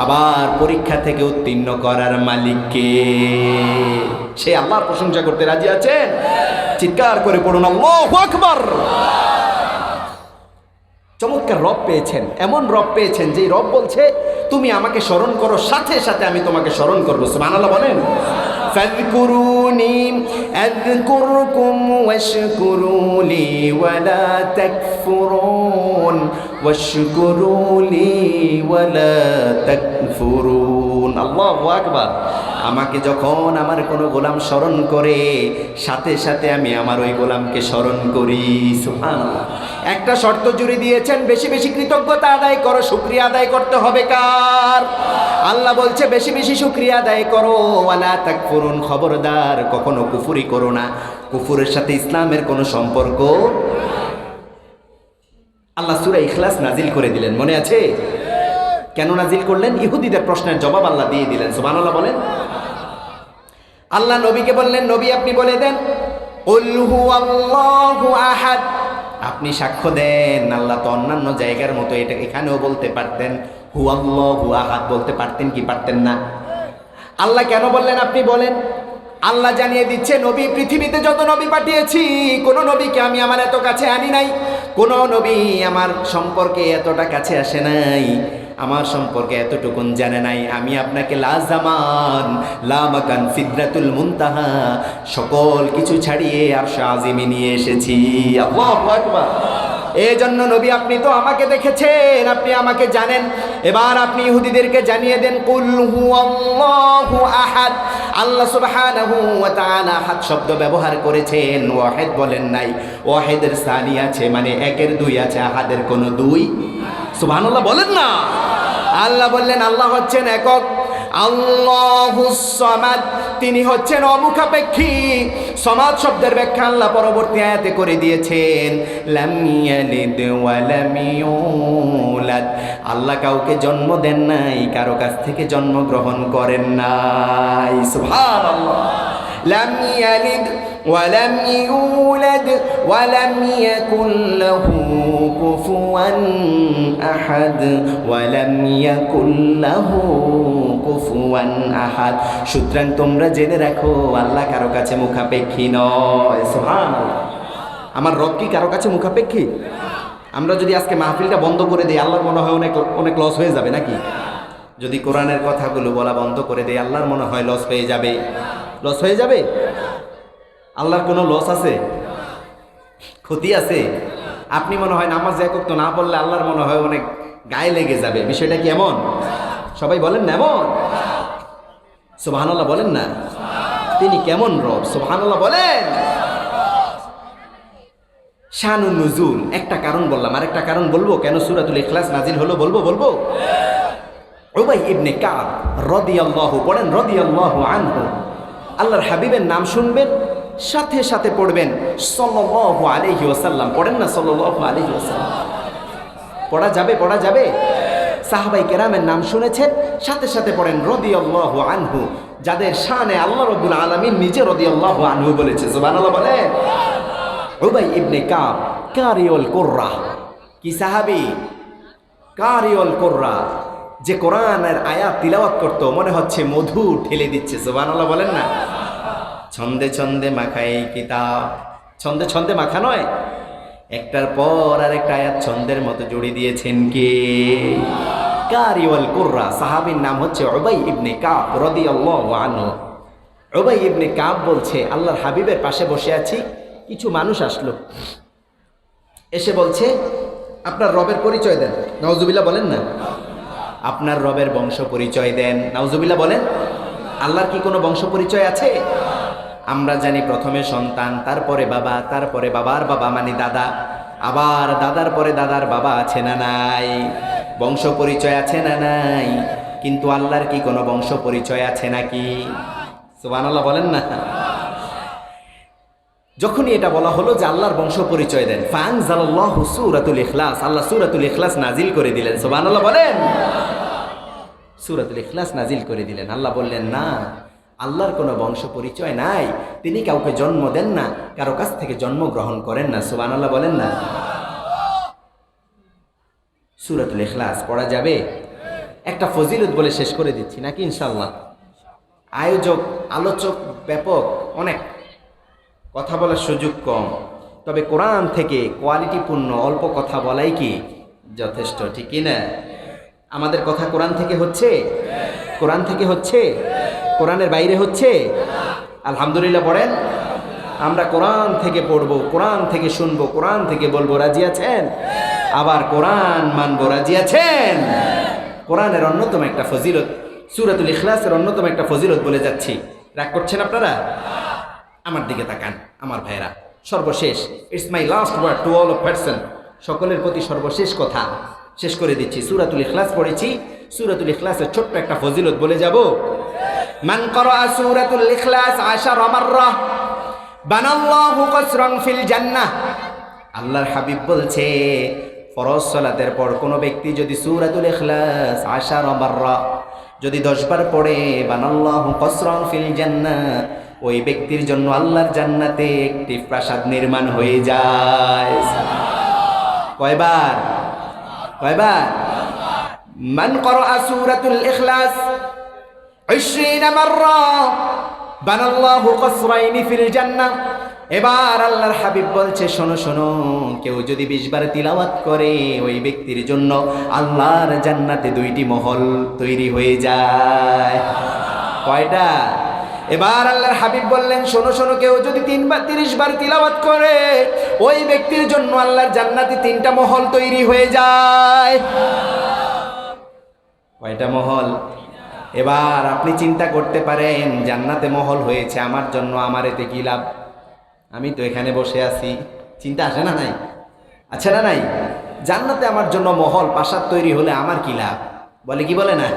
আবার পরীক্ষা থেকে উত্তীর্ণ করার মালিককে। সে আল্লাহর প্রশংসা করতে রাজি আছেন? চিৎকার করে পড়ুন, আল্লাহু আকবার! চমৎকার রব পেয়েছেন, এমন রব পেয়েছেন যে রব বলছে, তুমি আমাকে স্মরণ করো, সাথে সাথে আমি তোমাকে স্মরণ করব। সুবহানাল্লাহ বলেন। فاذكروني أذكركم واشكروا لي ولا تكفرون واشكروا لي ولا تكفرون الله أكبر আমাকে যখন আমার কোনো গোলাম স্মরণ করে সাথে সাথে আমি আমার ওই গোলামকে স্মরণ করি সুবহানাল্লাহ একটা শর্ত জুড়ে দিয়েছেন বেশি বেশি কৃতজ্ঞতা আদায় করো শুক্রিয়া আদায় করতে হবে কার আল্লাহ বলছে, বেশি বেশি শুক্রিয়া আদায় করো, ওয়ালা তাকফুরুন খবরদার, কখনো কুফুরি করো না। কুফুরের সাথে ইসলামের কোনো সম্পর্ক আল্লাহ সূরা ইখলাস নাজিল করে দিলেন, মনে আছে? কেন নাজিল করলেন? ইহুদিদের প্রশ্নের জবাব আল্লাহ দিয়ে দিলেন, সুবহানাল্লাহ বলেন। আল্লাহ নবীকে বললেন, নবী, আপনি বলে দেন আপনি সাক্ষ্য দেন, আল্লাহ তো অন্যান্য জায়গার মতো এটা এখানেও বলতে পারতেন। আল্লাহু আহাদ বলতে পারতেন কি পারতেন না? আল্লাহ কেন বললেন আপনি বলেন? আল্লাহ জানিয়ে দিচ্ছে, নবী, পৃথিবীতে যত নবী পাঠিয়েছি, কোন নবীকে আমি আমার এত কাছে আনি নাই। কোন নবী আমার সম্পর্কে এতটা কাছে আসে নাই। আমার সম্পর্কে এতটুকুন জানে নাই। আমি আপনাকে লা জামান, লা মাকান, সিদরাতুল মুনতাহা, সকল কিছু ছাড়িয়ে আর শাহিমি নিয়ে এসেছি। আল্লাহু আকবার। এই জন্য নবী, আপনি তো আমাকে দেখেছেন, আপনি আমাকে জানেন। এবার আপনি ইহুদিদেরকে জানিয়ে দেন, কুল হুয়াল্লাহু আহাদ। আল্লাহ সুবহানাহু ওয়া তাআলা আহাদ শব্দ ব্যবহার করেছেন, ওয়াহিদ বলেন নাই। ওয়াহিদের সানি আছে মানে একের দুই আছে, আহাদের কোনো দুই? সুবহানাল্লাহ বলেন না। আল্লাহ বললেন, আল্লাহ হচ্ছেন একক। আল্লাহুস সামাদ, তিনি হচ্ছেন অমুখাপেক্ষী। সমাজ শব্দের ব্যাখ্যা আল্লাহ পরবর্তী আয়াতে করে দিয়েছেন, লাম ইয়ালিদ ওয়া লাম আল্লাহ কাউকে জন্ম দেন নাই, কারও কাছ থেকে জন্মগ্রহণ করেন নাই। সুবহানাল্লাহ। লাম ইয়ালিদ ولم يولد ولم يكن له كفوا أحد ولم يكن له كفوا أحد সুতরাং তোমরা জেনে রাখো আল্লাহ কারো কাছে মুখাপেক্ষী নয় সুবহানাল্লাহ আমার রব কি কারো কাছে মুখাপেক্ষী আমরা যদি আজকে মাহফিলটা বন্ধ করে দিই আল্লাহর মনে হয় অনেক অনেক লস হয়ে যাবে নাকি যদি কোরআনের কথাগুলো বলা বন্ধ করে দেয় আল্লাহর মনে হয় লস হয়ে যাবে লস হয়ে যাবে? আল্লাহর কোনো লস আছে? ক্ষতি আছে? আপনি মনে হয় নামাজ একক তো না পড়লে আল্লাহর মনে হয় অনেক গায়ে লেগে যাবে। বিষয়টা কি এমন? সবাই বলেন না এমন? সুবহানাল্লাহ বলেন না? তিনি কেমন রব? সুবহানাল্লাহ বলেন। শানু নুজুল। একটা কারণ বললাম। আর একটা কারণ বলব কেন সুরাতুল ইখলাস নাজিল হলো বলব বলব? ওবাই ইবনে কাব রদিয়াল্লাহু, পড়েন রদিয়াল্লাহু আনহু। আল্লাহর হাবিবের নাম শুনবেন, সাথে সাথে পড়বেন। সাল্লাল্লাহু আলাইহি ওয়াসাল্লাম। পড়েন না সাল্লাল্লাহু আলাইহি ওয়াসাল্লাম? পড়া যাবে পড়া যাবে। সাহাবাই কেরামের নাম শুনেছেন, সাথে সাথে পড়েন রদি আল্লাহ আনহু। যাদের শানে আল্লাহ রব্বুল আলামিন নিজে রদি আল্লাহ আনহু বলেছে। সুবহানাল্লাহ বলেন। উবাই ইবনে কাব কারিউল কুররা। কি সাহাবী? কারিউল কুররা। যে কোরআনের আয়াত তিলাওয়াত করতো, মনে হচ্ছে মধু ঠেলে দিচ্ছে, সুবহানাল্লাহ বলেন না? ছন্দে ছন্দে মাখাই কিতাব। ছন্দে ছন্দে মাখা নয়, একটার পর আর একটা আয়াত ছন্দের মতো জুড়ে দিয়েছেন কে? কারিওয়াল কুররা, সাহাবীর নাম হচ্ছে ওবাই ইবনে কাব রাদিয়াল্লাহু আনহু। ওবাই ইবনে কাব বলছে, আল্লাহর হাবিবের পাশে বসে আছি, কিছু মানুষ আসলো। এসে বলছে, আপনার রবের পরিচয় দেন। নওজুবিল্লাহ বলেন না? আপনার রবের বংশ পরিচয় দেন। নাউজুবিল্লাহ বলেন, আল্লাহর কি কোনো বংশ পরিচয় আছে? আমরা জানি প্রথমে সন্তান, তারপরে বাবা, তারপরে বাবার বাবা মানে দাদা। আবার দাদার পরে দাদার বাবা আছে না নাই? বংশ পরিচয় আছে না নাই? কিন্তু আল্লাহর কি কোনো বংশ পরিচয় আছে নাকি? সুবহানাল্লাহ বলেন না। যখনই এটা বলা হলো যে আল্লাহর বংশ পরিচয় দেন, ফানজালাল্লাহু সূরাতুল ইখলাস, আল্লাহ সূরাতুল ইখলাস নাজিল করে দিলেন। সুবহানাল্লাহ বলেন। সূরাতুল ইখলাস নাজিল করে দিলেন। আল্লাহ বললেন, না, আল্লাহর কোনো বংশ পরিচয় নাই। তিনি কাউকে জন্ম দেন না, কারও কাছ থেকে জন্ম গ্রহণ করেন না। সুবহানাল্লাহ বলেন না। সূরাতুল ইখলাস পড়া যাবে? একটা ফজিলত বলে শেষ করে দিচ্ছি নাকি? ইনশাল্লাহ আয়োজক, আলোচক, ব্যাপক, অনেক। কথা বলার সুযোগ কম। তবে কোরআন থেকে কোয়ালিটিপূর্ণ অল্প কথা বলাই কি যথেষ্ট ঠিকই না? আমাদের কথা কোরআন থেকে হচ্ছে? কোরআন থেকে হচ্ছে? কোরআনের বাইরে হচ্ছে? আলহামদুলিল্লাহ পড়েন? আমরা কোরআন থেকে পড়ব, কোরআন থেকে শুনব, কোরআন থেকে বলব, রাজি আছেন? আবার কোরআন মানবো, রাজি আছেন? কোরআনের অন্যতম একটা ফজিলত, সুরাতুল ইখলাসের অন্যতম একটা ফজিলত বলে যাচ্ছি। রাগ করছেন আপনারা? আমার দিকে তাকান, আমার ভাইরা সর্বশেষ it's my last word to all of person সকলের প্রতি সর্বশেষ কথা। শেষ করে দিচ্ছি, সুরাতুল ইখলাস পড়েছি। সুরাতুল ইখলাসের ছোট্ট একটা ফজিলত বলে যাব। মান করা সুরাতুল ইখলাস আশার মাররা, বানাল্লাহু কসরান ফিল জান্নাহ। আল্লাহর হাবিব বলছে, ফরজ সালাতের পর কোনো ব্যক্তি যদি সুরাতুল ইখলাস আশার মাররা, যদি দশবার পড়ে, বানাল্লাহু কসরান ফিল জান্নাহ। ওই ব্যক্তির জন্য আল্লাহর জান্নাতে একটি প্রাসাদ নির্মাণ হয়ে যায়। কয়বার? কয়বার? মান করা সুরাতুল ইখলাস 20 মাররা, বানাল্লাহু কসরাইনি ফিল জান্নাহ। এবার আল্লাহর হাবিব বলছে, শোনো শোনো, কেউ যদি বিশ বার তিলাওয়াত করে, ওই ব্যক্তির জন্য আল্লাহর জান্নাতে দুইটি মহল তৈরি হয়ে যায়। কয়টা? এবার আল্লাহর হাবিব বললেন, শোনো শোনো, কেউ যদি তিনবার তিরিশ বার তিলাওয়াত করে, ওই ব্যক্তির জন্য আল্লাহর জান্নাতে তিনটা মহল তৈরি হয়ে যায়। কয়টা মহল? এবার আপনি চিন্তা করতে পারেন, জান্নাতে মহল হয়েছে, আমার জন্য আমার এতে কি লাভ? আমি তো এখানে বসে আছি। চিন্তা আসে না নাই? আচ্ছা না নাই? জান্নাতে আমার জন্য মহল, প্রাসাদ তৈরি হলে আমার কি লাভ? বলে কি বলে না?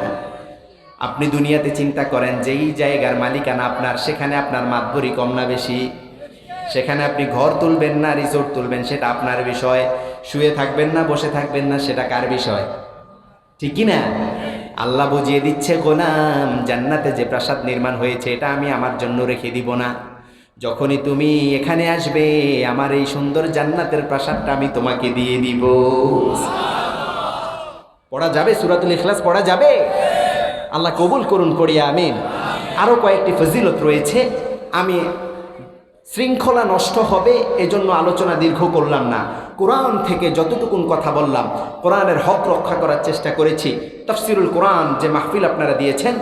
আপনি দুনিয়াতে চিন্তা করেন, যেই জায়গার মালিকানা আপনার, সেখানে আপনার মাতবরি কম না বেশি। সেখানে আপনি ঘর তুলবেন না রিসোর্ট তুলবেন, সেটা আপনার বিষয়। শুয়ে থাকবেন না, বসে থাকবেন না, সেটা কার বিষয়? ঠিক না আল্লাহ বুঝিয়ে দিচ্ছে, গোলাম, জান্নাতে যে প্রাসাদ নির্মাণ হয়েছে, এটা আমি আমার জন্য রেখে দিব না। যখনই তুমি এখানে আসবে, আমার এই সুন্দর জান্নাতের প্রাসাদটা আমি তোমাকে দিয়ে দিব। পড়া যাবে সুরাতুল ইখলাস? পড়া যাবে? আল্লাহ কবুল করুন করিয়া আমিন। আরও কয়েকটি ফজিলত রয়েছে। আমি শৃঙ্খলা নষ্ট হবে, এজন্য আলোচনা দীর্ঘ করলাম না। কোরআন থেকে যতটুকুন কথা বললাম, কোরআনের হক রক্ষা করার চেষ্টা করেছি। তফসিরুল কোরআন যে মাহফিল আপনারা দিয়েছেন,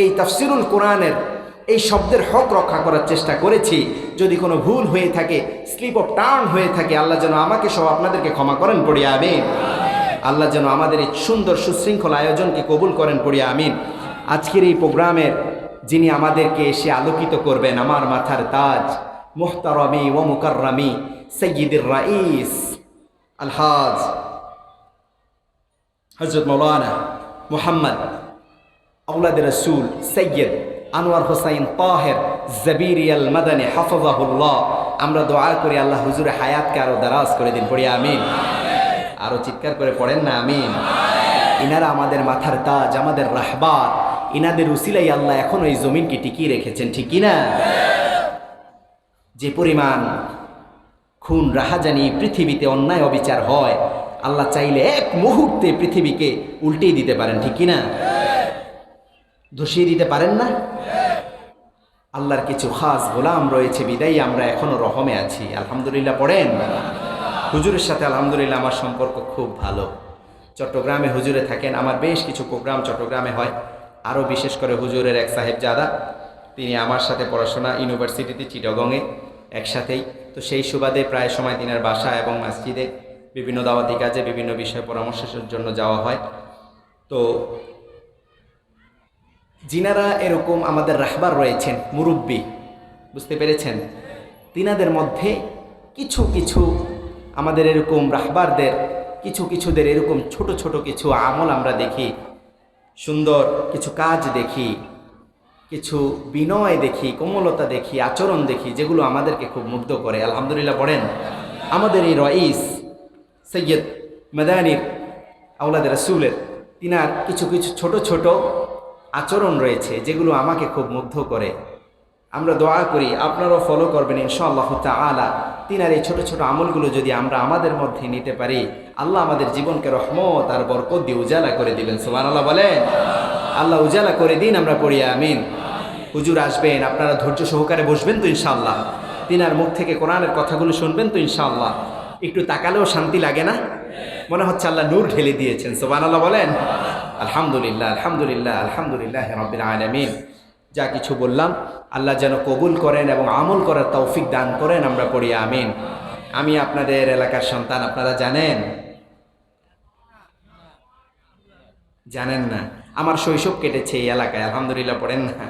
এই তফসিরুল কোরআনের এই শব্দের হক রক্ষা করার চেষ্টা করেছি। যদি কোনো ভুল হয়ে থাকে স্লিপ অফ টার্ন হয়ে থাকে, আল্লাহ যেন আমাকে সব আপনাদেরকে ক্ষমা করেন পড়িয়া আমিন। আল্লাহ যেন আমাদের এই সুন্দর সুশৃঙ্খল আয়োজনকে কবুল করেন পড়িয়া, আমিন। আজকের এই প্রোগ্রামের যিনি আমাদেরকে এসে আলোকিত করবেন, আমার মাথার তাজ, মোহতারমি ও মুকাররামি সৈয়দুর রাইস, আলহাজ হজরত মৌলানা মোহাম্মদ আউলাদ রসুল সৈয়দ আনোয়ার হোসাইন তাহের জবিরিয়াল মাদানে হাফজাহুল্লাহ। আমরা দোয়া করি আল্লাহ হুজুরে হায়াতকে আরও দারাজ করে দিন পড়ি আমিন। আরও চিৎকার করে পড়েন না, আমিন। ইনারা আমাদের মাথার তাজ, আমাদের রাহবার। ইনাদের উসিলাই আল্লাহ এখন ওই জমিনকে টিকিয়ে রেখেছেন ঠিকই না? যে পরিমাণ খুন, রাহাজানি পৃথিবীতে অন্যায় অবিচার হয়, আল্লাহ চাইলে এক মুহূর্তে পৃথিবীকে উল্টেই দিতে পারেন, ঠিক কিনা ধসিয়ে দিতে পারেন না? আল্লাহর কিছু খাস গোলাম রয়েছে, বিদায়ী, আমরা এখনও রহমে আছি। আলহামদুলিল্লাহ, পড়েন? হুজুরের সাথে আলহামদুলিল্লাহ আমার সম্পর্ক খুব ভালো। চট্টগ্রামে হুজুরে থাকেন। আমার বেশ কিছু প্রোগ্রাম চট্টগ্রামে হয়। আরও বিশেষ করে হুজুরের এক সাহেবজাদা তিনি আমার সাথে পড়াশোনা ইউনিভার্সিটিতে, চিটগংয়ে একসাথেই। তো সেই সুবাদে প্রায় সময় তিনার বাসা এবং মসজিদে বিভিন্ন দাওয়াতি কাজে বিভিন্ন বিষয়ে পরামর্শের জন্য যাওয়া হয়। তো যিনারা এরকম আমাদের রাহবার রয়েছেন, মুরব্বী, বুঝতে পেরেছেন? তিনাদের মধ্যে কিছু কিছু আমাদের এরকম রাহবারদের, কিছু কিছুদের এরকম ছোট ছোট কিছু আমল আমরা দেখি, সুন্দর কিছু কাজ দেখি, কিছু বিনয় দেখি, কোমলতা দেখি, আচরণ দেখি, যেগুলো আমাদেরকে খুব মুগ্ধ করে। আলহামদুলিল্লাহ পড়েন আমাদের এই রইস সৈয়দ মেদানির আউলাদ রসুলের, তিনার কিছু কিছু ছোট ছোট আচরণ রয়েছে, যেগুলো আমাকে খুব মুগ্ধ করে। আমরা দোয়া করি, আপনারাও ফলো করবেন ইনশাআল্লাহ তাআলা। তিনার এই ছোট ছোট আমলগুলো যদি আমরা আমাদের মধ্যে নিতে পারি, আল্লাহ আমাদের জীবনকে রহমত আর বরকত দিয়ে উজালা করে দিবেন, সুবহানাল্লাহ বলেন? আল্লাহ উজালা করে দিন আমরা পড়ি, আমিন। হুজুর আসবেন, আপনারা ধৈর্য সহকারে বসবেন তো ইনশাআল্লাহ। তিনার মুখ থেকে কোরআনের কথাগুলো শুনবেন তো ইনশাআল্লাহ। একটু তাকালেও শান্তি লাগে না? মনে হচ্ছে আল্লাহ নূর ঢেলে দিয়েছেন, সুবহানাল্লাহ বলেন? আলহামদুলিল্লাহ আলহামদুলিল্লাহ আলহামদুলিল্লাহ রবিল আলমিন। যা কিছু বললাম, আল্লাহ যেন কবুল করেন এবং আমল করার তৌফিক দান করেন, আমরা পড়ি, আমিন। আমি আপনাদের এলাকার সন্তান, আপনারা জানেন? জানেন না। আমার শৈশব কেটেছে এই এলাকায়, আলহামদুলিল্লাহ পড়েন না।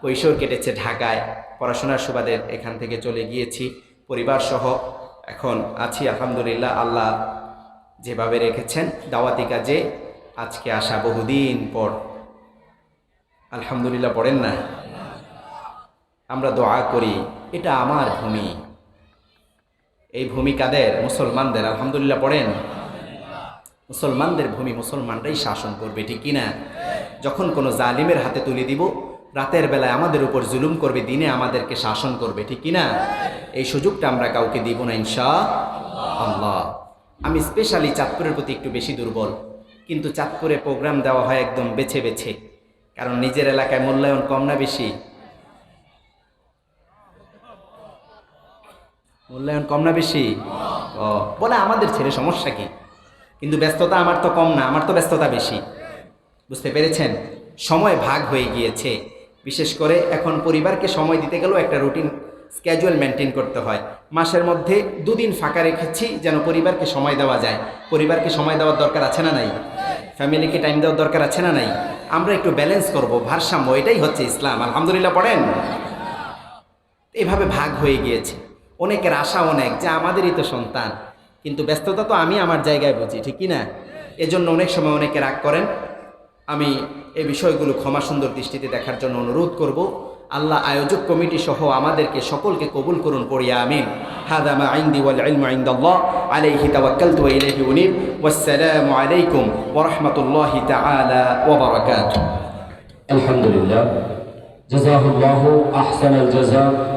কৈশোর কেটেছে ঢাকায়, পড়াশোনার সুবাদে এখান থেকে চলে গিয়েছি পরিবার সহ এখন আছি, আলহামদুলিল্লাহ, আল্লাহ যেভাবে রেখেছেন, দাওয়াতি কাজে আজকে আসা বহুদিন পর। আলহামদুলিল্লাহ পড়েন না। আমরা দোয়া করি, এটা আমার ভূমি। এই ভূমি কাদের? মুসলমানদের। আলহামদুলিল্লাহ পড়েন। মুসলমানদের ভূমি মুসলমানরাই শাসন করবে, ঠিক কিনা? যখন কোনো জালিমের হাতে তুলে দিব, রাতের বেলায় আমাদের উপর জুলুম করবে, দিনে আমাদেরকে শাসন করবে, ঠিক কিনা? এই সুযোগটা আমরা কাউকে দিব না ইনশা আল্লাহ আমি স্পেশালি চাঁদপুরের প্রতি একটু বেশি দুর্বল, কিন্তু চাঁদপুরে প্রোগ্রাম দেওয়া হয় একদম বেছে বেছে। কারণ নিজের এলাকায় মূল্যায়ন কম না বেশি? মূল্যায়ন কম না বেশি? ও, বলে আমাদের ছেড়ে সমস্যা কি? কিন্তু ব্যস্ততা আমার তো কম না, আমার তো ব্যস্ততা বেশি। বুঝতে পেরেছেন? সময় ভাগ হয়ে গিয়েছে। বিশেষ করে এখন পরিবারকে সময় দিতে গেলেও একটা রুটিন স্ক্যাজুয়াল মেনটেন করতে হয়। মাসের মধ্যে দুদিন ফাঁকা রেখেছি যেন পরিবারকে সময় দেওয়া যায়। পরিবারকে সময় দেওয়ার দরকার আছে না নাই? ফ্যামিলিকে টাইম দেওয়ার দরকার আছে না নাই? আমরা একটু ব্যালেন্স করব, ভারসাম্য, এটাই হচ্ছে ইসলাম। আলহামদুলিল্লাহ, পড়েন? এভাবে ভাগ হয়ে গিয়েছে। অনেকের আশা অনেক যে আমাদেরই তো সন্তান, কিন্তু ব্যস্ততা তো আমি আমার জায়গায় বুঝি, ঠিক না এজন্য অনেক সময় অনেকে রাগ করেন। আমি এই বিষয়গুলো ক্ষমা সুন্দর দৃষ্টিতে দেখার জন্য অনুরোধ করব। আল্লাহ আয়োজক কমিটি সহ আমাদেরকে সকলকে কবুল করুন পড়িয়া আমিন। হাদা মা ইনদি ওয়াল ইলমু ইনদাল্লাহ, আলাইহি তাওয়াক্কালতু ওয়া ইলাইহি উনিব। ওয়াসসালামু আলাইকুম ওয়া রাহমাতুল্লাহি তাআলা ওয়া বারাকাতুহু। আলহামদুলিল্লাহ। জাযাহুল্লাহু আহসানাল জাযা।